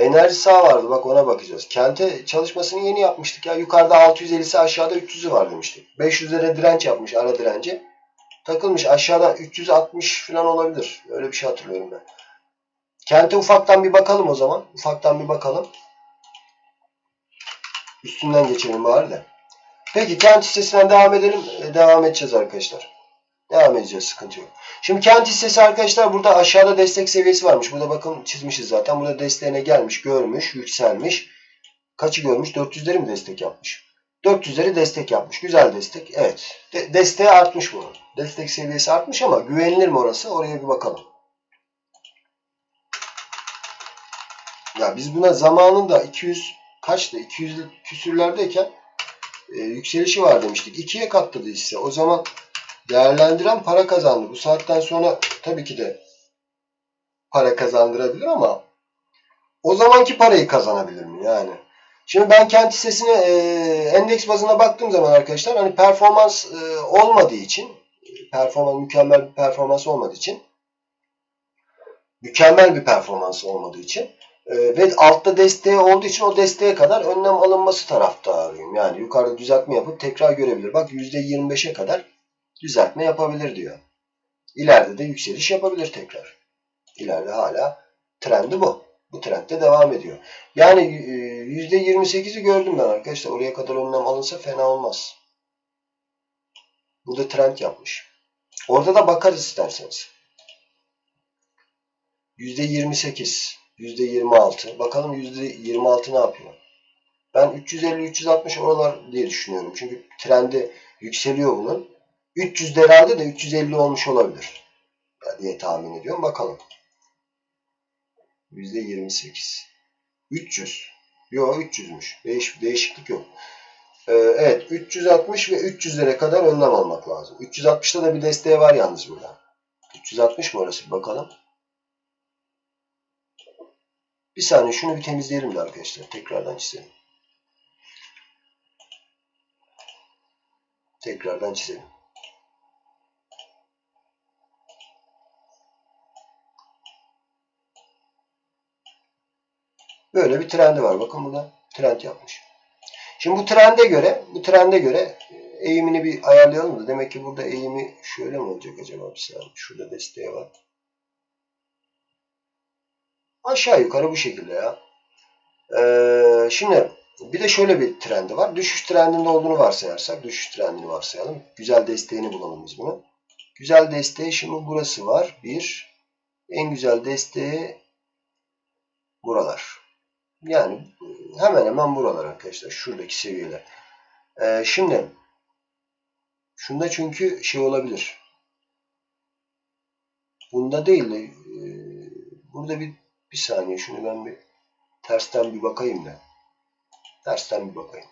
Enerji sağ vardı. Bak ona bakacağız. Kente çalışmasını yeni yapmıştık ya. Yukarıda 650'si aşağıda 300'ü var demiştik. 500'lere direnç yapmış ara direnci. Takılmış aşağıda 360 falan olabilir. Öyle bir şey hatırlıyorum ben. Kente ufaktan bir bakalım o zaman. Ufaktan bir bakalım. Üstünden geçelim bari de. Peki kent hissesinden devam edelim. E, Devam edeceğiz arkadaşlar. Edeceğiz. Sıkıntı yok. Şimdi kent hissesi arkadaşlar burada aşağıda destek seviyesi varmış. Burada bakın çizmişiz zaten. Burada desteğine gelmiş, görmüş, yükselmiş. Kaçı görmüş? 400'leri mi destek yapmış? 400'leri destek yapmış. Güzel destek. Evet. De- desteği artmış bunun. Destek seviyesi artmış ama güvenilir mi orası? Oraya bir bakalım. Ya biz buna zamanında 200 kaçtı? 200 küsürlerdeyken e, yükselişi var demiştik. İkiye katladı hisse. O zaman değerlendiren para kazandı. Bu saatten sonra tabii ki de para kazandırabilir ama o zamanki parayı kazanabilir mi yani? Şimdi ben kent hissesine e, endeks bazına baktığım zaman arkadaşlar hani performans e, olmadığı için performans mükemmel bir performans olmadığı için mükemmel bir performans olmadığı için e, ve altta desteği olduğu için o desteğe kadar önlem alınması taraftarıyım. Yani yukarıda düzeltme yapıp tekrar görebilir. Bak %25'e kadar düzeltme yapabilir diyor. İleride de yükseliş yapabilir tekrar. İleride hala trendi bu. Bu trendde devam ediyor. Yani e, %28'i gördüm ben arkadaşlar. Oraya kadar önlem alınsa fena olmaz. Burada trend yapmış. Orada da bakarız isterseniz. %28, %26. Bakalım %26 ne yapıyor? Ben 350-360 oralar diye düşünüyorum. Çünkü trendi yükseliyor bunun. 300 herhalde de 350 olmuş olabilir. diye tahmin ediyorum. Bakalım. %28. 300. Yok 300'müş. Değiş, değişiklik yok. Ee, evet 360 ve 300'lere kadar önlem almak lazım. 360'ta da bir desteği var yalnız burada. 360 mı orası bakalım. Bir saniye şunu bir temizleyelim de arkadaşlar. Tekrardan çizelim. Tekrardan çizelim. Böyle bir trendi var. Bakın burada trend yapmış. Şimdi bu trende göre, bu trende göre eğimini bir ayarlayalım da demek ki burada eğimi şöyle mi olacak acaba bir saniye. Şurada desteği var. Aşağı yukarı bu şekilde ya. Ee, şimdi bir de şöyle bir trendi var. Düşüş trendinde olduğunu varsayarsak, düşüş trendini varsayalım. Güzel desteğini bulalım biz bunu. Güzel desteği şimdi burası var. Bir. En güzel desteği buralar. Yani hemen hemen buralar arkadaşlar. Şuradaki seviyeler. Ee, şimdi şunda çünkü şey olabilir. Bunda değil de e, burada bir bir saniye şunu ben bir tersten bir bakayım da. Tersten bir bakayım.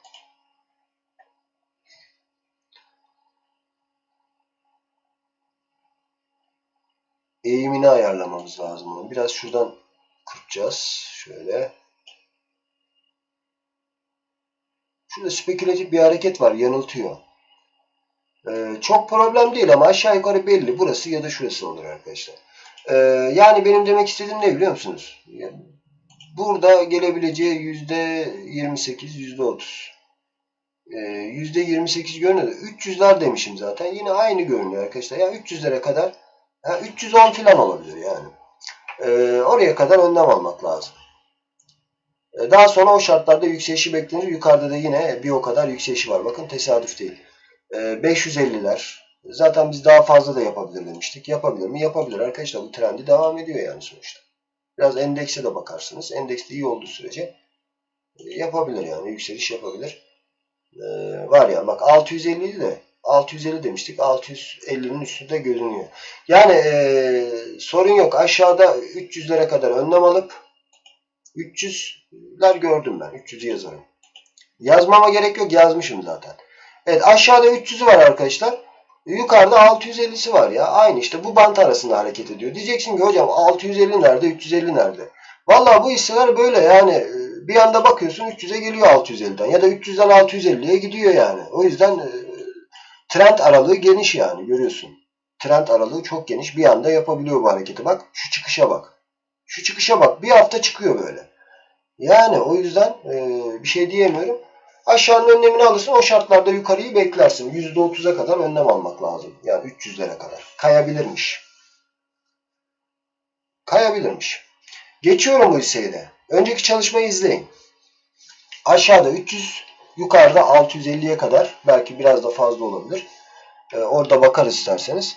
Eğimini ayarlamamız lazım. Biraz şuradan kırpacağız. Şöyle. Şurada spekülatif bir hareket var. Yanıltıyor. Ee, çok problem değil ama aşağı yukarı belli. Burası ya da şurası olur arkadaşlar. Ee, yani benim demek istediğim ne biliyor musunuz? Burada gelebileceği %28, %30. Ee, %28 görünüyor. 300'ler demişim zaten. Yine aynı görünüyor arkadaşlar. Yani 300'lere kadar yani 310 falan olabilir yani. Ee, oraya kadar önlem almak lazım. Ee, daha sonra o şartlarda yükselişi beklenir. Yukarıda da yine bir o kadar yükselişi var. Bakın tesadüf değil. Ee, 550'ler. Zaten biz daha fazla da yapabilir demiştik. Yapabilir mi? Yapabilir. Arkadaşlar bu trendi devam ediyor yani sonuçta. Biraz endekse de bakarsınız. Endekste iyi olduğu sürece e, yapabilir yani. Yükseliş yapabilir. Var ya bak 650 de 650 demiştik. 650'nin üstünde görünüyor. Yani e, sorun yok. Aşağıda 300'lere kadar önlem alıp 300'ler gördüm ben. 300'ü yazarım. Yazmama gerek yok. Yazmışım zaten. Evet aşağıda 300'ü var arkadaşlar. Yukarıda 650'si var ya. Aynı işte bu bant arasında hareket ediyor. Diyeceksin ki hocam 650 nerede 350 nerede? Vallahi bu hisseler böyle yani bir anda bakıyorsun 300'e geliyor 650'den ya da 300'den 650'ye gidiyor yani. O yüzden trend aralığı geniş yani görüyorsun. Trend aralığı çok geniş. Bir anda yapabiliyor bu hareketi. Bak şu çıkışa bak. Şu çıkışa bak. Bir hafta çıkıyor böyle. Yani o yüzden e, bir şey diyemiyorum. Aşağının önlemini alırsın. O şartlarda yukarıyı beklersin. %30'a kadar önlem almak lazım. Yani 300'lere kadar. Kayabilirmiş. Kayabilirmiş. Geçiyorum bu hisseyi de. Önceki çalışmayı izleyin. Aşağıda 300, yukarıda 650'ye kadar. Belki biraz da fazla olabilir. Ee, orada bakarız isterseniz.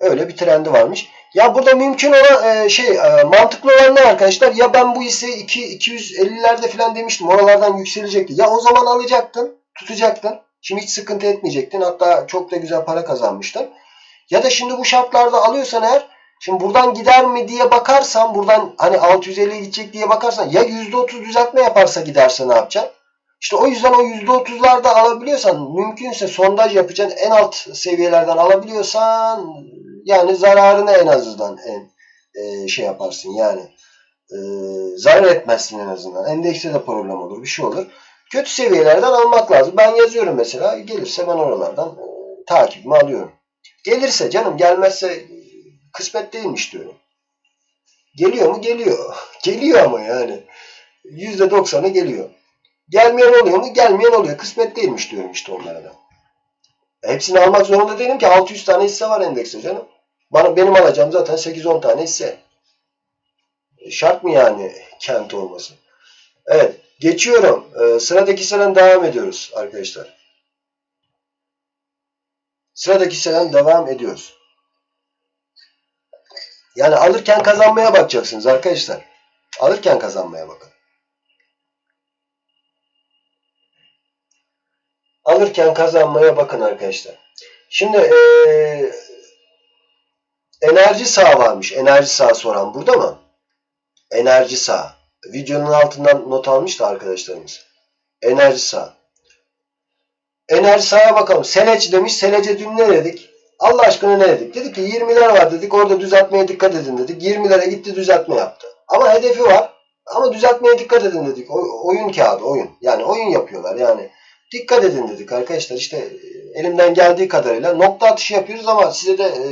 Öyle bir trendi varmış. Ya burada mümkün olan e, şey e, mantıklı olan ne arkadaşlar? Ya ben bu hisseyi 2 250'lerde falan demiştim. Oralardan yükselecekti. Ya o zaman alacaktın, tutacaktın. Şimdi hiç sıkıntı etmeyecektin. Hatta çok da güzel para kazanmıştın. Ya da şimdi bu şartlarda alıyorsan eğer şimdi buradan gider mi diye bakarsan buradan hani 650'ye gidecek diye bakarsan ya %30 düzeltme yaparsa giderse ne yapacaksın? İşte o yüzden o %30'larda alabiliyorsan mümkünse sondaj yapacaksın en alt seviyelerden alabiliyorsan yani zararını en azından en e, şey yaparsın yani e, zarar etmezsin en azından. Endekste de problem olur bir şey olur. Kötü seviyelerden almak lazım. Ben yazıyorum mesela gelirse ben oralardan e, takibimi alıyorum. Gelirse canım gelmezse e, kısmet değilmiş diyorum. Geliyor mu? Geliyor. Geliyor ama yani. %90'ı geliyor. Gelmeyen oluyor mu? Gelmeyen oluyor. Kısmet değilmiş diyorum işte onlara da. Hepsini almak zorunda değilim ki. 600 tane hisse var endekste canım. Bana, benim alacağım zaten 8-10 tane hisse. E, Şart mı yani kent olması? Evet. Geçiyorum. Ee, sıradaki hisseden devam ediyoruz arkadaşlar. Sıradaki hisseden devam ediyoruz. Yani alırken kazanmaya bakacaksınız arkadaşlar. Alırken kazanmaya bakın. Alırken kazanmaya bakın arkadaşlar. Şimdi ee, enerji sağ varmış. Enerji sağ soran burada mı? Enerji sağ. Videonun altından not almıştı arkadaşlarımız. Enerji sağ. Enerji sağa bakalım. Seleci demiş. Selece dün ne dedik? Allah aşkına ne dedik? Dedik ki 20'ler var dedik. Orada düzeltmeye dikkat edin dedik. 20'lere gitti düzeltme yaptı. Ama hedefi var. Ama düzeltmeye dikkat edin dedik. O, oyun kağıdı oyun. Yani oyun yapıyorlar. Yani dikkat edin dedik arkadaşlar. İşte elimden geldiği kadarıyla nokta atışı yapıyoruz ama size de e,